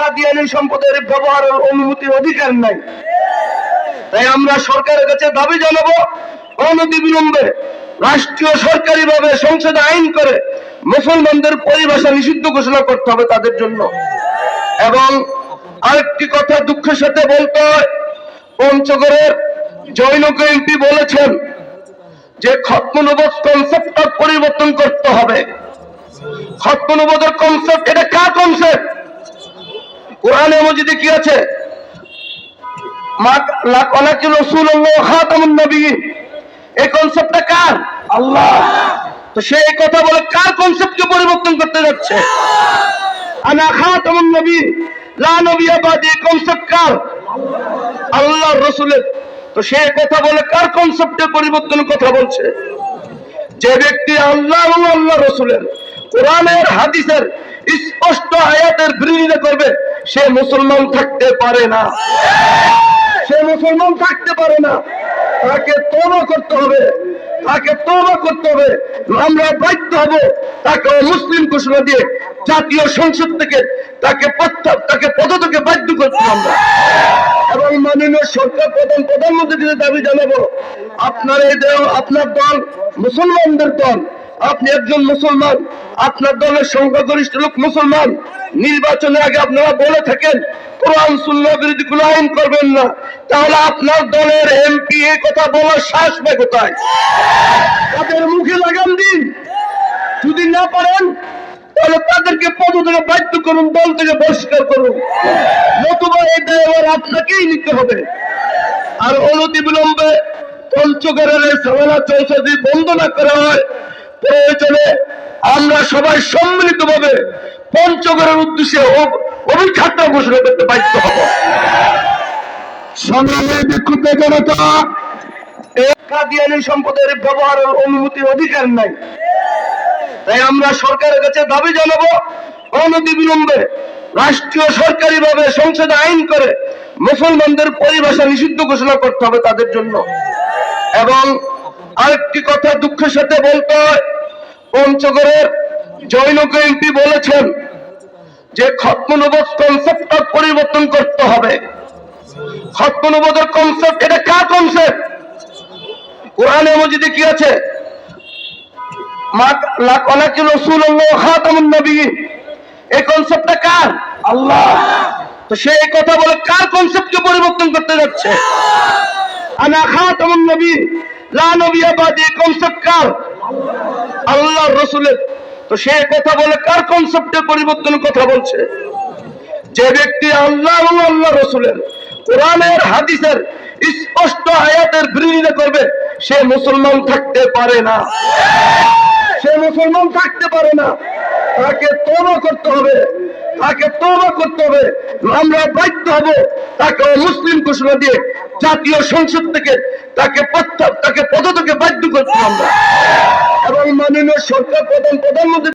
কাদিয়ানি সম্পদের ব্যবহারের অনুমতির অধিকার নাই। তাই আমরা সরকারের কাছে দাবি জানাব অনতি বিলম্বে রাষ্ট্রীয় সরকারি ভাবে সংসদে আইন করে মুসলমানদের পরিভাষা নিষিদ্ধ ঘোষণা করতে হবে তাদের জন্য। এবং আরেকটি কথা দুঃখের সাথে বলতে হয়, পঞ্চগড়ের জৈনক এমপি বলেছেন যে খতমনবদ কনসেপ্টটা পরিবর্তন করতে হবে। খতমনবদের কনসেপ্ট এটা কার কনসেপ্ট কোরআনে মজিদে কি আছে? আল্লাহ। তো সে বলে কার পরিবর্তন কনসেপ্ট কার? আল্লাহর রাসূলের। তো সে কথা বলে কার কনসেপ্টের পরিবর্তনের কথা বলছে? যে ব্যক্তি আল্লাহ আল্লাহ রসুলের। কোরআনের, হাদিসের স্পষ্ট আয়াতের বিরোধিতা করবে। সে মুসলমান থাকতে পারে না। সে মুসলমান থাকতে পারে না। তাকে তবা করতে হবে। তাকে তবা করতে হবে। আমরা বাধ্য হব তাকে মুসলিম ঘোষণা দিয়ে জাতীয় সংসদ থেকে তাকে তাকে পদত্যাগে বাধ্য করতে আমরা। এবং মাননীয় সরকার প্রধান প্রধানমন্ত্রীকে দাবি জানাব, আপনার এই দল আপনার দল মুসলমানদের দল। আপনি একজন মুসলমান, আপনার দলের সংখ্যাগরিষ্ঠ লোক মুসলমান। নির্বাচনের আগে আপনারা বলে থাকেন, কোরআন, সুন্নাহ বিরোধী কোনো আইন করবেন না। তাহলে আপনার দলের এমপি এই কথা বলার সাহস পায় কোথায়? তাদের মুখে লাগাম দিন। যদি না পারেন, তাহলে তাদেরকে পদ থেকে বাধ্য করুন, দল থেকে বহিষ্কার করুন। নতুবা এই দায়ভার আপনাকেই নিতে হবে। আর অনতি বিলম্বে পঞ্চগড়ের ঝামেলা চলছে বন্ধ না করা হয় প্রয়োজনে আমরা সবাই সম্মিলিত ভাবে পঞ্চগড়ের উদ্দেশ্যে অব- ঘোষণা করতে বাধ্য হব। সংগ্রামে বিক্ষুব্ধ জনতা কাদিয়ানি সম্পদের ব্যবহারের অনুমতির অধিকার নাই। তাই আমরা সরকারের কাছে দাবি জানাব অনতি বিলম্বে রাষ্ট্রীয় সরকারি ভাবে সংসদে আইন করে মুসলমানদের পরিভাষা নিষিদ্ধ ঘোষণা করতে হবে তাদের জন্য। এবং আরেকটি কথা দুঃখের সাথে বলতে হয়। পঞ্চগড়ের জৈনক এমপি বলেছেন যে খতমনবদ কনসেপ্টটা পরিবর্তন করতে হবে। খতমনবদের কনসেপ্ট এটা কার কনসেপ্ট কোরআনে মজিদে কি আছে? এই কনসেপ্টটা কার? আল্লাহ। তো সে এই কথা বলে কার কনসেপ্টকে পরিবর্তন করতে যাচ্ছে? আনা খাতামুন নবী কনসেপ্ট কার? তো সে কথা বলে কার কনসেপ্টের পরিবর্তনের কথা বলছে? যে ব্যক্তি আল্লাহ আল্লাহ রসুলের, কোরআনের, হাদিসের, স্পষ্ট আয়াতের বিরোধিতা করবে, সে মুসলমান থাকতে পারে না। সে মুসলমান থাকতে পারে না। তাকে তবা করতে হবে। তাকে তবা করতে হবে। আমরা বাধ্য হব তাকে মুসলিম ঘোষণা দিয়ে জাতীয় সংসদ থেকে তাকে প্রত্যাপ হবে আমরা। এবং মাননীয় সরকার প্রধান প্রধানমন্ত্রী